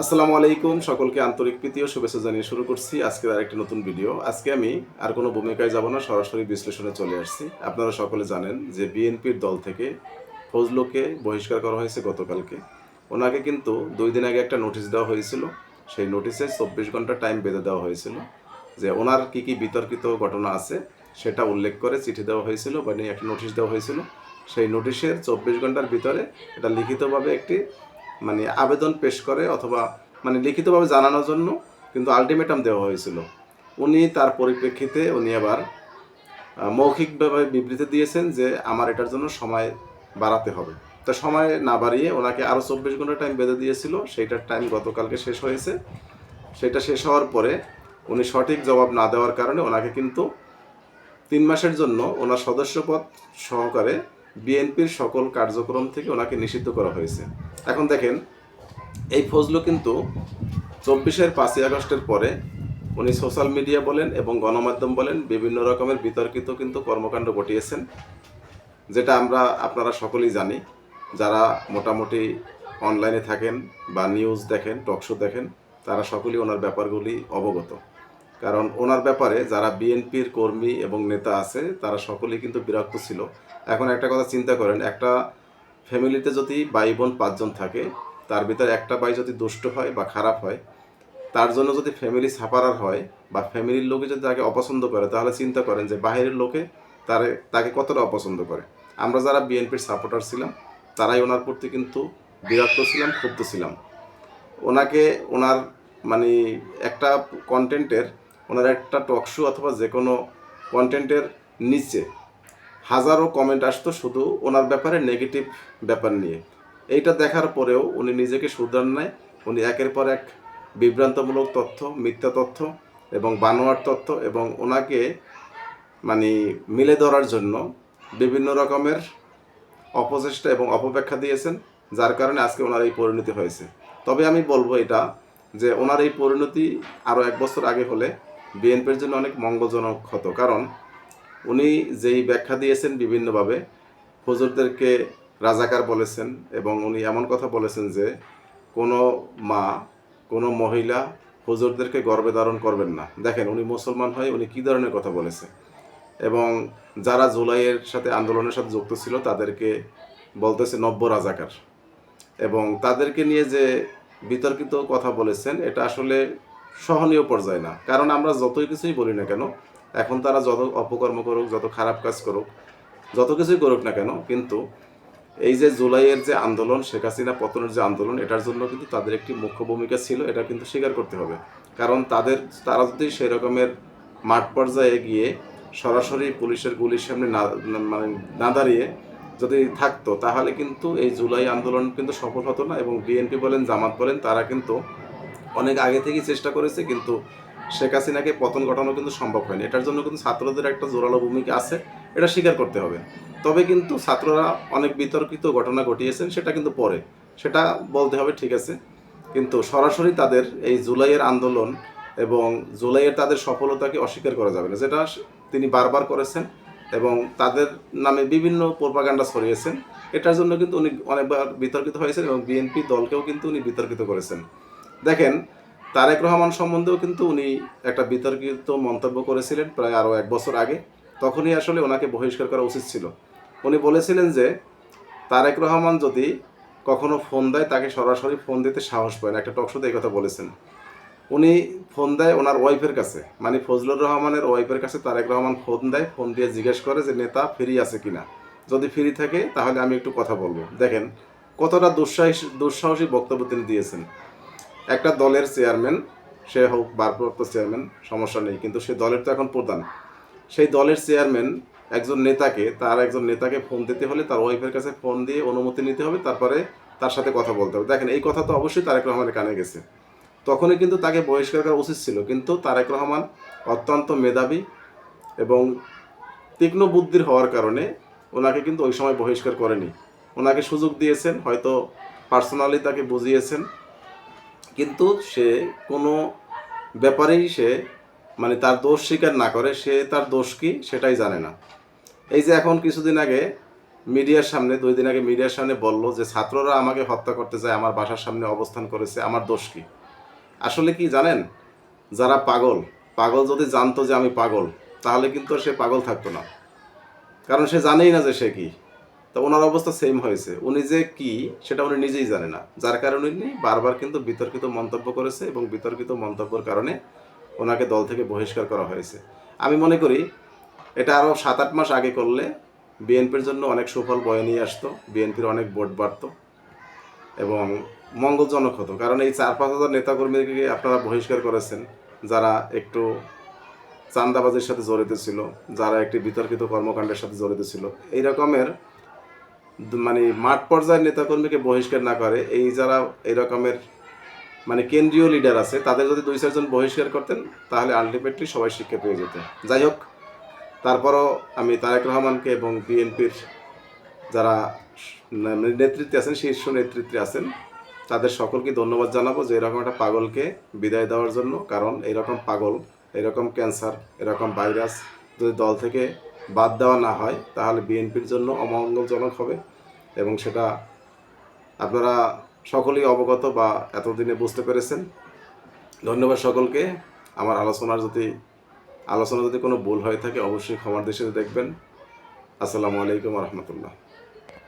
আসসালামু আলাইকুম, সকলকে আন্তরিক প্রীতি ও শুভেচ্ছা জানিয়ে শুরু করছি আজকে আর একটি নতুন ভিডিও। আজকে আমি আর কোনো ভূমিকায় যাব না, সরাসরি বিশ্লেষণে চলে আসছি। আপনারা সকলে জানেন যে বিএনপির দল থেকে ফজলুকে বহিষ্কার করা হয়েছে গতকালকে। ওনাকে কিন্তু দুই দিন আগে একটা নোটিশ দেওয়া হয়েছিল। সেই নোটিশে চব্বিশ ঘণ্টা টাইম বেঁধে দেওয়া হয়েছিল যে ওনার কি কি বিতর্কিত ঘটনা আছে সেটা উল্লেখ করে চিঠি দেওয়া হয়েছিল মানে একটা নোটিশ দেওয়া হয়েছিল। সেই নোটিশের চব্বিশ ঘণ্টার ভিতরে এটা লিখিতভাবে একটি মানে আবেদন পেশ করে অথবা মানে লিখিতভাবে জানানোর জন্য কিন্তু আলটিমেটাম দেওয়া হয়েছিল। উনি তার পরিপ্রেক্ষিতে উনি আবার মৌখিকভাবে বিবৃতি দিয়েছেন যে আমার এটার জন্য সময় বাড়াতে হবে। তো সময় না বাড়িয়ে ওনাকে আরও চব্বিশ ঘণ্টা টাইম বেঁধে দিয়েছিল। সেইটার টাইম গতকালকে শেষ হয়েছে। সেটা শেষ হওয়ার পরে উনি সঠিক জবাব না দেওয়ার কারণে ওনাকে কিন্তু তিন মাসের জন্য ওনার সদস্যপদ সহকারে বিএনপির সকল কার্যক্রম থেকে ওনাকে নিষিদ্ধ করা হয়েছে। এখন দেখেন, এই ফজলু কিন্তু চব্বিশের পাঁচই আগস্টের পরে উনি সোশ্যাল মিডিয়া বলেন এবং গণমাধ্যম বলেন, বিভিন্ন রকমের বিতর্কিত কিন্তু কর্মকাণ্ড ঘটিয়েছেন, যেটা আমরা আপনারা সকলেই জানি। যারা মোটামুটি অনলাইনে থাকেন বা নিউজ দেখেন টকশো দেখেন, তারা সকলেই ওনার ব্যাপারগুলি অবগত। কারণ ওনার ব্যাপারে যারা বিএনপির কর্মী এবং নেতা আছে, তারা সকলেই কিন্তু বিরক্ত ছিল। এখন একটা কথা চিন্তা করেন, একটা ফ্যামিলিতে যদি ভাই বোন পাঁচজন থাকে, তার ভিতরে একটা ভাই যদি দুষ্ট হয় বা খারাপ হয়, তার জন্য যদি ফ্যামিলি সাপারার হয় বা ফ্যামিলির লোকে যদি তাকে অপছন্দ করে, তাহলে চিন্তা করেন যে বাইরের লোকে তারে, তাকে কতটা অপছন্দ করে। আমরা যারা বিএনপির সাপোর্টার ছিলাম, তারাই ওনার প্রতি কিন্তু বিরক্ত ছিলাম, ক্ষুব্ধ ছিলাম। ওনাকে, ওনার মানে একটা কন্টেন্টের ওনার একটা টক শো অথবা যে কোনো কন্টেন্টের নিচে হাজারো কমেন্ট আসতো শুধু ওনার ব্যাপারে নেগেটিভ ব্যাপার নিয়ে। এইটা দেখার পরেও উনি নিজেকে শুধরান নেয় উনি একের পর এক বিভ্রান্তমূলক তথ্য, মিথ্যা তথ্য এবং বানোয়ার তথ্য এবং ওনাকে মানে মিলে ধরার জন্য বিভিন্ন রকমের অপচেষ্টা এবং অপব্যাখ্যা দিয়েছেন, যার কারণে আজকে ওনার এই পরিণতি হয়েছে। তবে আমি বলব এটা যে ওনার এই পরিণতি আরও এক বছর আগে হলে বিএনপির জন্য অনেক মঙ্গলজনক হতো। কারণ উনি যেই ব্যাখ্যা দিয়েছেন বিভিন্নভাবে হুজুরদেরকে রাজাকার বলেছেন এবং উনি এমন কথা বলেছেন যে, কোনো মা, কোনো মহিলা হুজুরদেরকে গর্বে ধারণ করবেন না। দেখেন, উনি মুসলমান হয়ে উনি কী ধরনের কথা বলেছে? এবং যারা জুলাইয়ের সাথে আন্দোলনের সাথে যুক্ত ছিল, তাদেরকে বলতেছে নব্য রাজাকার। এবং তাদেরকে নিয়ে যে বিতর্কিত কথা বলেছেন, এটা আসলে সহনীয় পর্যায়ে না। কারণ আমরা যতই কিছুই বলি না কেন এখন তারা যত অপকর্ম করুক, যত খারাপ কাজ করুক, যত কিছুই করুক না কেন, কিন্তু এই যে জুলাইয়ের যে আন্দোলন, শেখ হাসিনা পতনের যে আন্দোলন, এটার জন্য কিন্তু তাদের একটি মুখ্য ভূমিকা ছিল, এটা কিন্তু স্বীকার করতে হবে। কারণ তাদের, তারা যদি সেই রকমের মাঠ পর্যায়ে গিয়ে সরাসরি পুলিশের গুলির সামনে না মানে না দাঁড়িয়ে যদি থাকতো, তাহলে কিন্তু এই জুলাই আন্দোলন কিন্তু সফল হতো না এবং বিএনপি বলেন, জামাত বলেন, তারা কিন্তু অনেক আগে থেকেই চেষ্টা করেছে, কিন্তু শেখ হাসিনাকে পতন ঘটানো কিন্তু সম্ভব হয়নি। এটার জন্য কিন্তু ছাত্রদের একটা জোরালো ভূমিকা আছে, এটা স্বীকার করতে হবে। তবে কিন্তু ছাত্ররা অনেক বিতর্কিত ঘটনা ঘটিয়েছেন, সেটা কিন্তু পরে। সেটা বলতে হবে, ঠিক আছে। কিন্তু সরাসরি তাদের এই জুলাইয়ের আন্দোলন এবং জুলাইয়ের তাদের সফলতাকে অস্বীকার করা যাবে না, যেটা তিনি বারবার করেছেন এবং তাদের নামে বিভিন্ন প্রোপাগান্ডা ছড়িয়েছেন। এটার জন্য কিন্তু উনি অনেকবার বিতর্কিত হয়েছেন এবং বিএনপি দলকেও কিন্তু উনি বিতর্কিত করেছেন। দেখেন তারেক রহমান সম্বন্ধেও কিন্তু উনি একটা বিতর্কিত মন্তব্য করেছিলেন প্রায় আরও এক বছর আগে। তখনই আসলে ওনাকে বহিষ্কার করা উচিত ছিল। উনি বলেছিলেন যে, তারেক রহমান যদি কখনো ফোন দেয়, তাকে সরাসরি ফোন দিতে সাহস পায় না। একটা টকশোতে এই কথা বলেছেন। উনি ফোন দেয় ওনার ওয়াইফের কাছে। মানে ফজলুর রহমানের ওয়াইফের কাছে তারেক রহমান ফোন দেয়, ফোন দিয়ে জিজ্ঞেস করে যে, নেতা, ফ্রি আছে কিনা? যদি ফ্রি থাকে, তাহলে আমি একটু কথা বলব। দেখেন, কতটা দুঃসাহসী দুঃসাহসী বক্তব্য তিনি দিয়েছেন। একটা দলের চেয়ারম্যান, সে হোক ভারপ্রাপ্ত চেয়ারম্যান, সমস্যা নেই, কিন্তু সে দলের তো এখন প্রধান। সেই দলের চেয়ারম্যান একজন নেতাকে, তার একজন নেতাকে ফোন দিতে হলে তার ওয়াইফের কাছে ফোন দিয়ে অনুমতি নিতে হবে, তারপরে তার সাথে কথা বলতে হবে। দেখেন, এই কথা তো অবশ্যই তারেক রহমানের কানে গেছে। তখনই কিন্তু তাকে বহিষ্কার করা উচিত ছিল, কিন্তু তারেক রহমান অত্যন্ত মেধাবী এবং তীক্ষ্ণ বুদ্ধির হওয়ার কারণে ওনাকে কিন্তু ওই সময় বহিষ্কার করেনি। ওনাকে সুযোগ দিয়েছেন, হয়তো পার্সোনালি তাকে বুঝিয়েছেন কিন্তু সে কোনো ব্যাপারেই সে মানে তার দোষ স্বীকার না করে, সে তার দোষ কি সেটাই জানে না। এই যে এখন কিছুদিন আগে মিডিয়ার সামনে, দুই দিন আগে মিডিয়ার সামনে বলল যে, ছাত্ররা আমাকে হত্যা করতে যায় আমার বাসার সামনে অবস্থান করেছে, আমার দোষ কি? আসলে কি জানেন? যারা পাগল পাগল যদি জানতো যে আমি পাগল, তাহলে কিন্তু সে পাগল থাকতো না। কারণ সে জানেই না যে সে কি। তো ওনার অবস্থা সেম হয়েছে। উনি যে কি, সেটা উনি নিজেই জানে না। যার কারণে উনি বারবার কিন্তু বিতর্কিত মন্তব্য করেছে এবং বিতর্কিত মন্তব্যের কারণে ওনাকে দল থেকে বহিষ্কার করা হয়েছে। আমি মনে করি, এটা আরও সাত আট মাস আগে করলে বিএনপির জন্য অনেক সুফল বয়ে নিয়ে আসতো, বিএনপির অনেক ভোট বাড়তো এবং মঙ্গলজনক হতো। কারণ এই চার পাঁচ হাজার নেতাকর্মীকে আপনারা বহিষ্কার করেছেন? যারা একটু চান্দাবাজির সাথে জড়িত ছিল, যারা একটি বিতর্কিত কর্মকাণ্ডের সাথে জড়িত ছিল। এই রকমের মানে মাঠ পর্যায়ের নেতাকর্মীকে বহিষ্কার না করে, এই যারা এই রকমের মানে কেন্দ্রীয় লিডার আছে, তাদের যদি দুই, চারজন বহিষ্কার করতেন, তাহলে আলটিমেটলি সবাই শিক্ষা পেয়ে যেত। যাই হোক, তারপরও আমি তারেক রহমানকে এবং বিএনপির যারা নেতৃত্বে আছেন, শীর্ষ নেতৃত্বে আছেন, তাদের সকলকে ধন্যবাদ জানাব যে এরকম একটা পাগলকে বিদায় দেওয়ার জন্য, কারণ এরকম পাগল, এরকম ক্যান্সার এরকম ভাইরাস যদি দল থেকে বাদ দেওয়া না হয়, তাহলে বিএনপির জন্য অমঙ্গলজনক হবে। এবং সেটা আপনারা সকলেই অবগত বা এতদিনে বুঝতে পেরেছেন। ধন্যবাদ সকলকে। আমার আলোচনার যদি আলোচনা যদি কোনো ভুল হয়ে থাকে, অবশ্যই ক্ষমার দেশে দেখবেন। আসসালামু আলাইকুম রহমতুল্লাহ।